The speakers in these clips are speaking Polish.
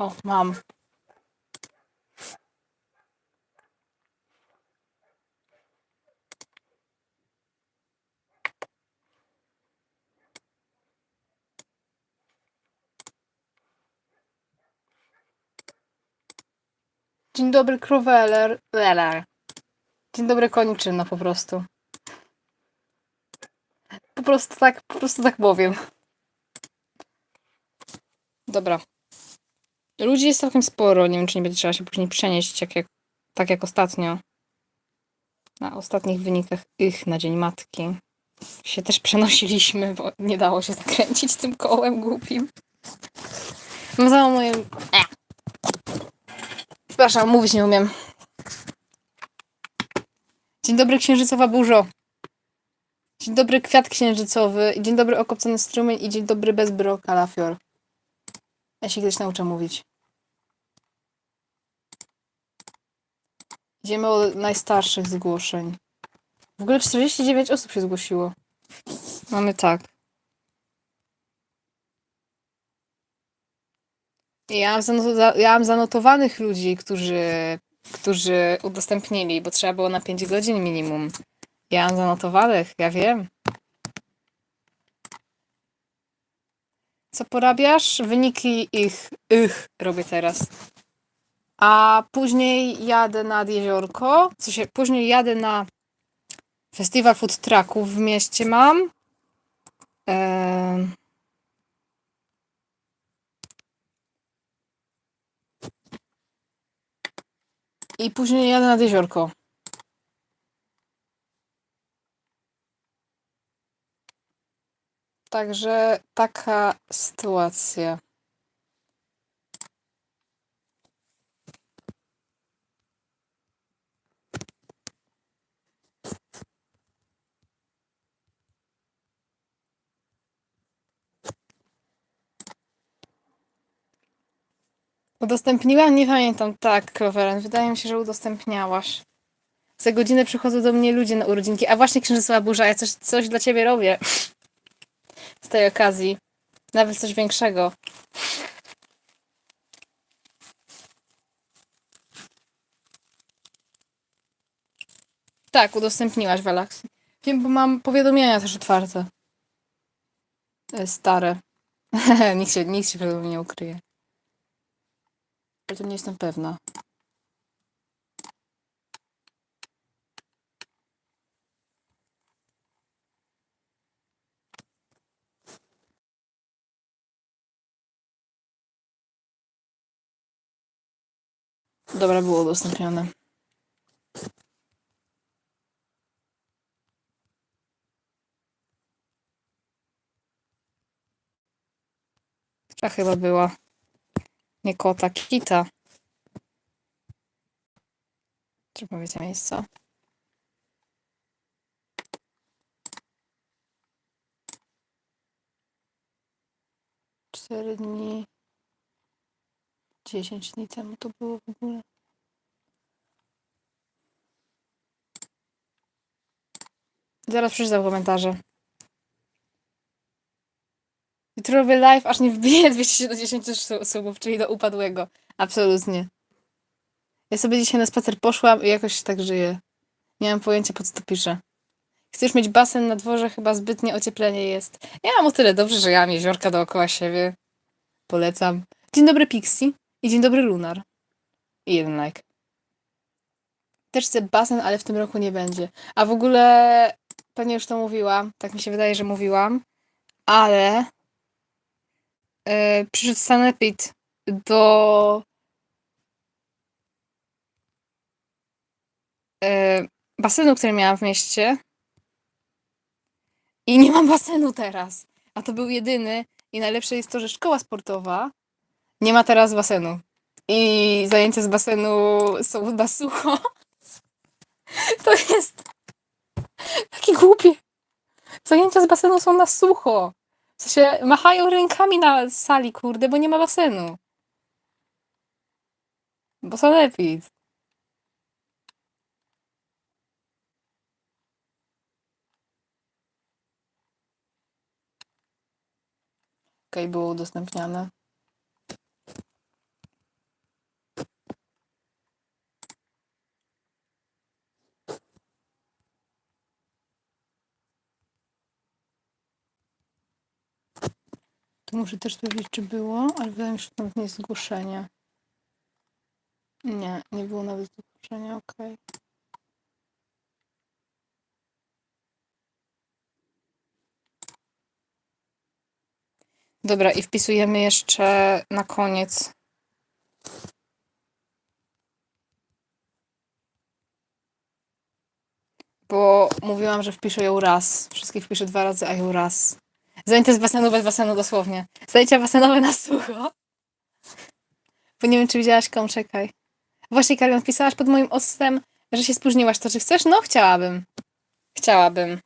O, mam. Dzień dobry, Kroweler. Leler. Dzień dobry, koniczyna po prostu. Po prostu tak, po prostu tak powiem. Dobra. Ludzi jest całkiem sporo. Nie wiem, czy nie będzie trzeba się później przenieść, jak, jak, tak jak ostatnio. Na ostatnich wynikach ich na Dzień Matki. Się też przenosiliśmy, bo nie dało się zakręcić tym kołem głupim. Mam za moje... Przepraszam, mówić nie umiem. Dzień dobry, księżycowa burzo. Dzień dobry, kwiat księżycowy. Dzień dobry, okopcony strumień. I dzień dobry, bezbro kalafior. Ja się kiedyś nauczę mówić. Idziemy od najstarszych zgłoszeń. W ogóle 49 osób się zgłosiło. Mamy tak. Ja mam, ja mam zanotowanych ludzi, którzy, którzy udostępnili, bo trzeba było na 5 godzin minimum. Ja mam zanotowanych, ja wiem. Co porabiasz? Wyniki ich, ich robię teraz. A później jadę nad jeziorko. Co się, później jadę na festiwal food trucków w mieście mam. I później jadę nad jeziorko. Także taka sytuacja. Udostępniłam? Nie pamiętam. Tak, Cloveren. Wydaje mi się, że udostępniałaś. Za godzinę przychodzą do mnie ludzie na urodzinki. A właśnie księżycowa burza, ja coś, coś dla ciebie robię. Z tej okazji. Nawet coś większego. Tak, udostępniłaś Walaxy. Wiem, bo mam powiadomienia też otwarte. E, Stare. nikt, się, nikt się przede mną nie ukryje. Ale to nie jestem pewna. Dobra, było udostępnione. Ta chyba była. Nie kota, kita. Czy powiecie miejsca? Cztery dni. Dziesięć dni temu to było w ogóle. Zaraz przeczytam komentarze. Robię live, aż nie wbiję 270 su- subów, czyli do upadłego. Absolutnie. Ja sobie dzisiaj na spacer poszłam i jakoś tak żyję. Nie mam pojęcia, po co to piszę. Chcesz mieć basen na dworze, chyba zbytnie ocieplenie jest. Ja mam o tyle dobrze, że ja mam jeziorka dookoła siebie. Polecam. Dzień dobry Pixie i dzień dobry Lunar. I jeden like. Też chcę basen, ale w tym roku nie będzie. A w ogóle pewnie już to mówiłam. Tak mi się wydaje, że mówiłam. Ale yy, przyszedł sanepid do yy, basenu, który miałam w mieście. I nie mam basenu teraz. A to był jedyny. I najlepsze jest to, że szkoła sportowa nie ma teraz basenu. I zajęcia z basenu są na sucho. To jest takie głupie. Zajęcia z basenu są na sucho. W sensie machają rękami na sali, kurde, bo nie ma basenu. Bo sanepid. Okej, było udostępniane. Tu muszę też sprawdzić, czy było, ale wydaje mi się, że to nawet nie jest zgłoszenie. Nie, nie było nawet zgłoszenia, okej. Dobra, i wpisujemy jeszcze na koniec. Bo mówiłam, że wpiszę ją raz. Wszystkich wpiszę dwa razy, a ją raz. Zajęte z basenu bez basenu dosłownie. Zajęcia basenowe na sucho. Bo nie wiem, czy widziałaś kom, czekaj. Właśnie, Karion, pisałaś pod moim ostem, że się spóźniłaś. To czy chcesz? No, chciałabym. Chciałabym.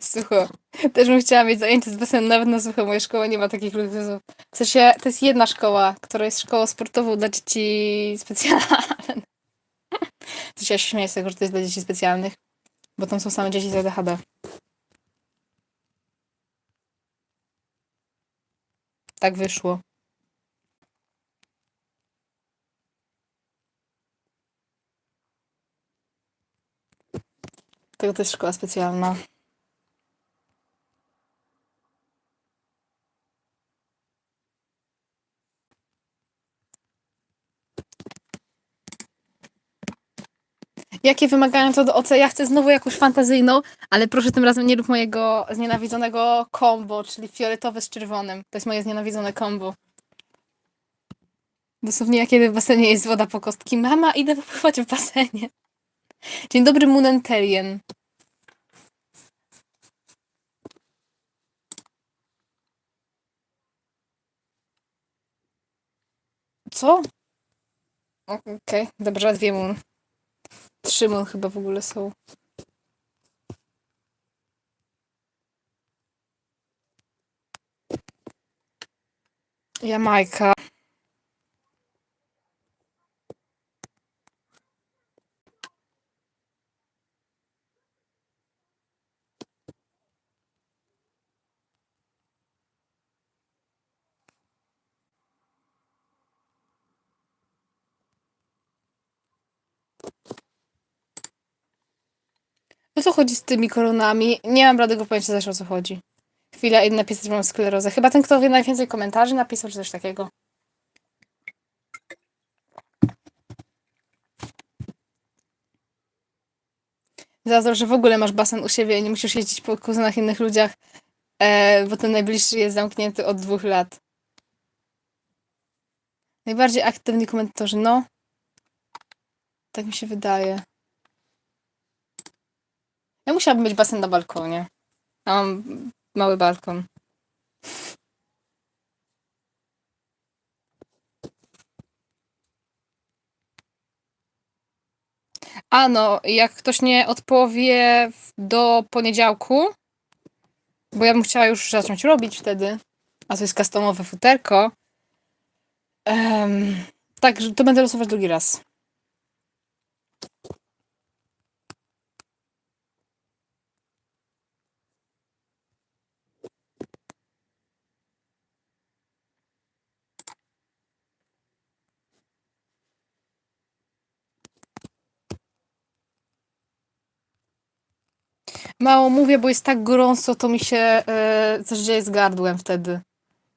Sucho. Też bym chciała mieć zajęcie z basenu nawet na sucho. Moja szkoła nie ma takich luksusów. W sensie, to jest jedna szkoła, która jest szkołą sportową dla dzieci specjalnych. Sensie, ja się śmieję z tego, że to jest dla dzieci specjalnych, bo tam są same dzieci z ADHD. Tak wyszło. Tego jest szkoła specjalna. Jakie wymagają to do OC? Ja chcę znowu jakąś fantazyjną, ale proszę tym razem nie rób mojego znienawidzonego combo, czyli fioletowe z czerwonym. To jest moje znienawidzone combo. Dosłownie jak kiedy w basenie jest woda po kostki. Mama, idę popływać w basenie. Dzień dobry, Munenterien. Co? Okej, dobrze, dwie mun. Trzy mun chyba w ogóle są. Jamajka. O co chodzi z tymi koronami? Nie mam radego pojęcia też o co chodzi. Chwila, idę napisać, mam sklerozę. Chyba ten, kto wie najwięcej komentarzy napisał, czy coś takiego. Zazdro, że w ogóle masz basen u siebie i nie musisz jeździć po kuzynach innych ludziach, e, bo ten najbliższy jest zamknięty od dwóch lat. Najbardziej aktywni komentatorzy, no. Tak mi się wydaje. Ja musiałabym mieć basen na balkonie. Mam mały balkon. A no, jak ktoś nie odpowie do poniedziałku, bo ja bym chciała już zacząć robić wtedy, a to jest customowe futerko, tak, to będę losować drugi raz. Mało mówię, bo jest tak gorąco, to mi się e, coś dzieje z gardłem wtedy.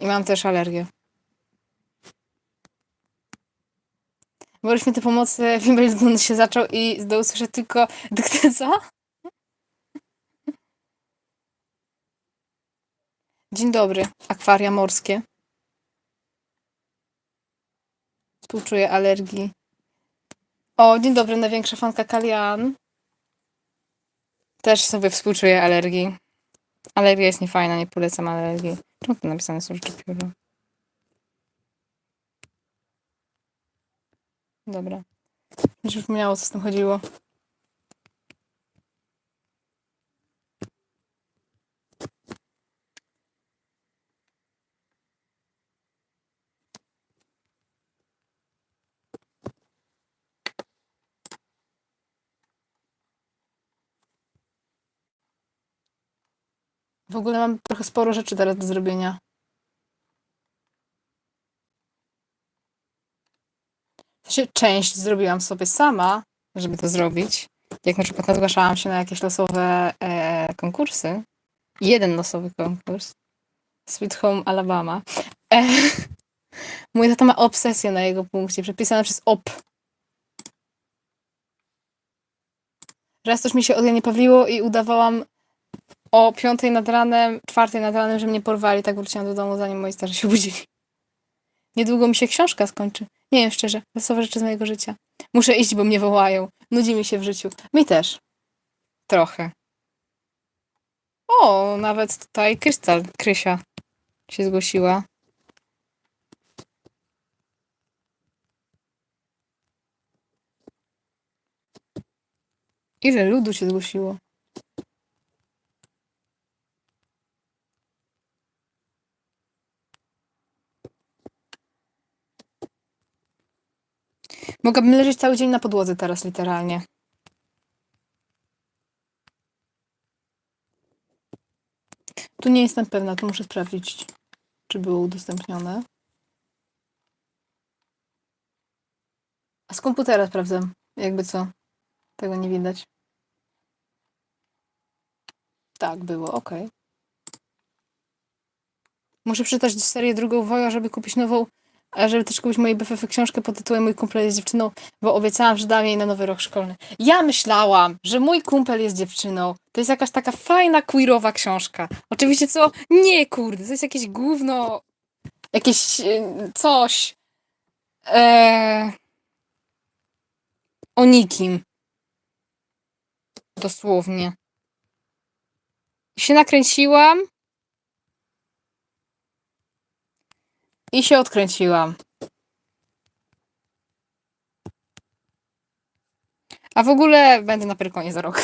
I mam też alergię. Woli Świętej Pomocy Wimbledon się zaczął i zdołał usłyszeć tylko dykty co? Dzień dobry, akwaria morskie. Współczuję alergii. O, dzień dobry, największa fanka Kalian. Też sobie współczuję alergii. Alergia jest niefajna, nie polecam alergii. Czemu to napisane są rzeczy pióro? Dobra. Już przypomniało, co z tym chodziło. W ogóle mam trochę sporo rzeczy teraz do zrobienia. W sensie część zrobiłam sobie sama, żeby to zrobić. Jak na przykład zgłaszałam się na jakieś losowe e, konkursy. Jeden losowy konkurs. Sweet Home Alabama. E, mój tata ma obsesję na jego punkcie, przepisane przez OP. Raz coś mi się od nie pawliło i udawałam o piątej nad ranem, czwartej nad ranem, że mnie porwali. Tak wróciłam do domu, zanim moi starzy się budzili. Niedługo mi się książka skończy. Nie wiem szczerze, losowe rzeczy z mojego życia. Muszę iść, bo mnie wołają. Nudzi mi się w życiu. Mi też. Trochę. O, nawet tutaj Krystal, Krysia się zgłosiła. Ile ludu się zgłosiło? Mogłabym leżeć cały dzień na podłodze teraz, literalnie. Tu nie jestem pewna, tu muszę sprawdzić, czy było udostępnione. A z komputera sprawdzam, jakby co. Tego nie widać. Tak, było, ok. Muszę przeczytać serię drugą Woja, żeby kupić nową, żeby też kupić mojej BFF książkę pod tytułem Mój kumpel jest dziewczyną, bo obiecałam, że dam jej na nowy rok szkolny. Ja myślałam, że mój kumpel jest dziewczyną. To jest jakaś taka fajna, queerowa książka. Oczywiście co? Nie, kurde, to jest jakieś gówno, jakieś e, coś. Eee, o nikim. Dosłownie. I się nakręciłam. I się odkręciłam. A w ogóle będę na Pyrkonie za rok.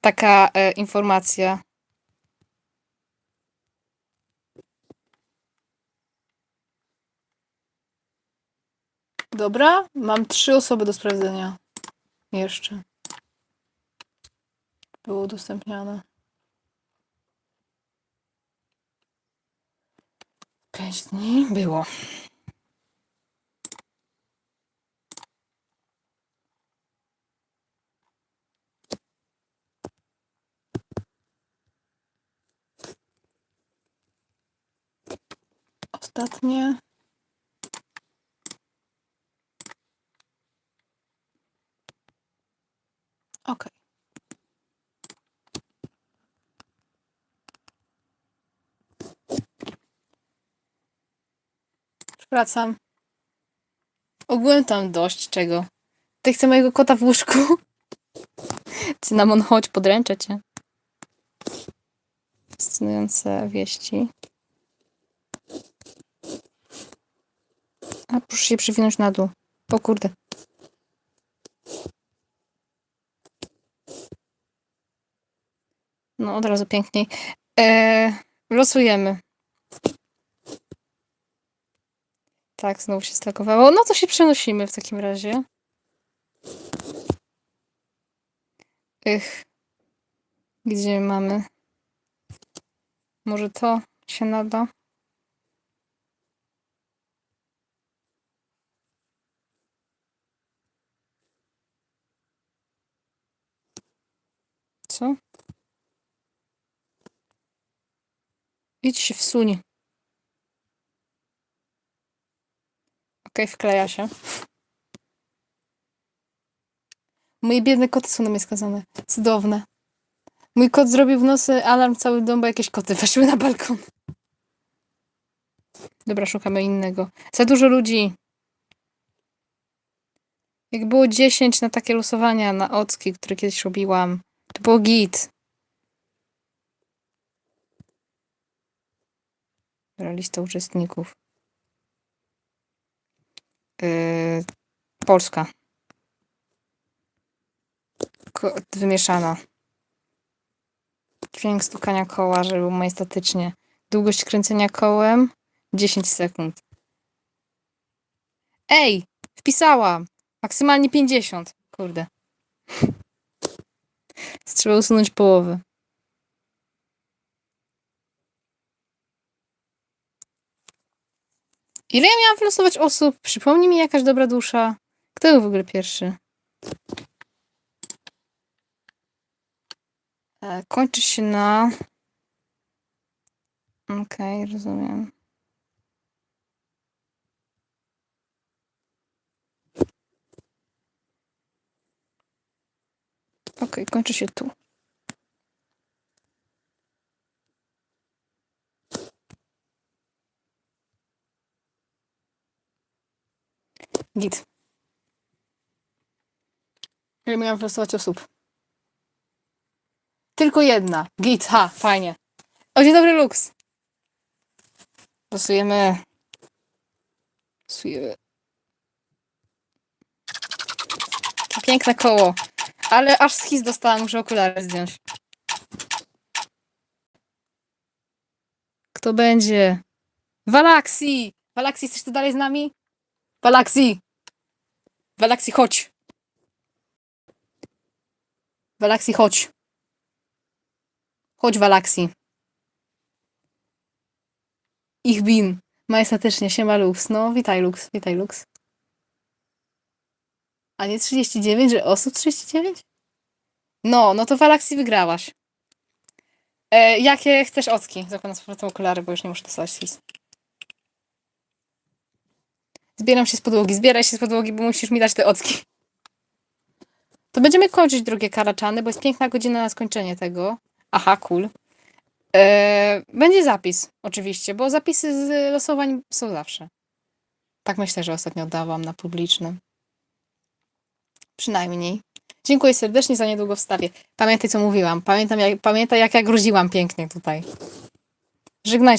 Taka e, informacja. Dobra, mam trzy osoby do sprawdzenia. Jeszcze. Było udostępniane. Pięć dni było. Ostatnie. Ok. Wracam. Ogółem tam dość czego. Ty chcę mojego kota w łóżku. Cynamon, chodź, podręczę cię. Fascynujące wieści. A proszę się przywinąć na dół. O kurde. No, od razu piękniej. Eee, losujemy. Tak, znowu się stakowało. No to się przenosimy w takim razie. Ych. Gdzie mamy? Może to się nada? Co? Idź się wsuń. Okej, wkleja się. Moje biedne koty są na mnie skazane. Cudowne. Mój kot zrobił w nocy alarm cały dom, bo jakieś koty weszły na balkon. Dobra, szukamy innego. Za dużo ludzi. Jak było 10 na takie losowania na ocki, które kiedyś robiłam, to było git. Dobra, lista uczestników. Yy, Polska. Ko- wymieszana. Dźwięk stukania koła, żeby było majestatycznie. Długość kręcenia kołem 10 sekund. Ej! Wpisałam! Maksymalnie 50. Kurde. Trzeba usunąć połowę. Ile ja miałam wylosować osób? Przypomnij mi jakaś dobra dusza. Kto był w ogóle pierwszy? E, kończy się na... Okej, rozumiem. Okej, kończy się tu. Git. Ile miałam wylosować osób? Tylko jedna. Git, ha, fajnie. O, dzień dobry, Lux. Losujemy. Losujemy. Piękne koło. Ale aż schis dostałam, muszę okulary zdjąć. Kto będzie? Walaxi! Walaxi, jesteś tu dalej z nami? Walaxi! Walaxi, chodź! Walaxi, chodź. Chodź, Walaxi. Ich bin. Majestatycznie, siema Lux. No, witaj Lux, witaj Lux. A nie 39, że osób 39? No, no to Walaxi wygrałaś. E, jakie chcesz ocki? Zakładam z powrotem okulary, bo już nie muszę dostawać sis. Zbieram się z podłogi. Zbieraj się z podłogi, bo musisz mi dać te ocki. To będziemy kończyć drugie karaczany, bo jest piękna godzina na skończenie tego. Aha, cool. E, będzie zapis, oczywiście, bo zapisy z losowań są zawsze. Tak myślę, że ostatnio oddałam na publicznym. Przynajmniej. Dziękuję serdecznie za niedługo wstawię. Pamiętaj, co mówiłam. Pamiętam, jak, pamiętaj, jak ja gruziłam pięknie tutaj. Żegnajcie.